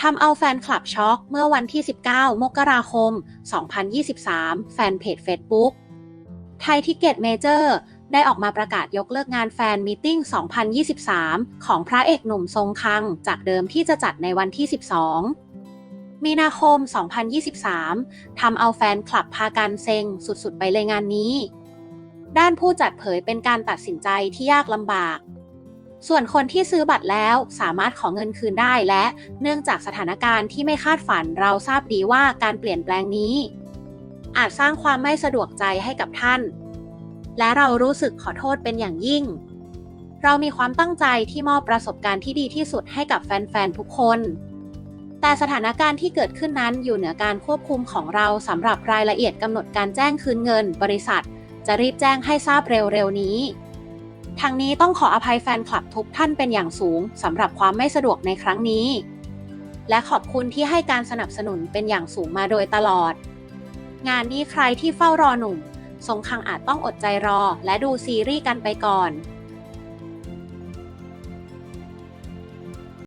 ทำเอาแฟนคลับช็อกเมื่อวันที่ 19 มกราคม 2023 แฟนเพจ Facebook ไทยทิเก็ตเมเจอร์ได้ออกมาประกาศยกเลิกงานแฟนมีตติ้ง 2023 ของพระเอกหนุ่มทรงคัง จากเดิมที่จะจัดในวันที่ 12 มีนาคม 2023 ทำเอาแฟนคลับพากันเซ็งสุดๆ ไปเลยงานนี้ ด้านผู้จัดเผยเป็นการตัดสินใจที่ยากลำบาก ส่วนคนที่ซื้อบัตรแล้วสามารถขอเงินคืนได้และเนื่องจากสถานการณ์ที่ไม่คาดฝันเราทราบดีว่าการเปลี่ยนแปลงนี้ อาจสร้างความไม่สะดวกใจให้กับท่าน และเรารู้สึกขอโทษเป็นอย่างยิ่ง เรามีความตั้งใจที่มอบประสบการณ์ที่ดีที่สุดให้กับแฟนๆทุกคน แต่สถานการณ์ที่เกิดขึ้นนั้นอยู่เหนือการควบคุมของเราสำหรับรายละเอียดกำหนดการแจ้งคืนเงิน บริษัท จะรีบแจ้งให้ทราบเร็วๆนี้ ทางนี้ต้องขออภัยแฟนคลับทุกท่านเป็นอย่างสูงสำหรับความไม่สะดวกในครั้งนี้ และขอบคุณที่ให้การสนับสนุนเป็นอย่างสูงมาโดยตลอด งานนี้ใครที่เฝ้ารอหนุ่ม สงคังอาจต้องอดใจรอและดูซีรีส์กันไปก่อน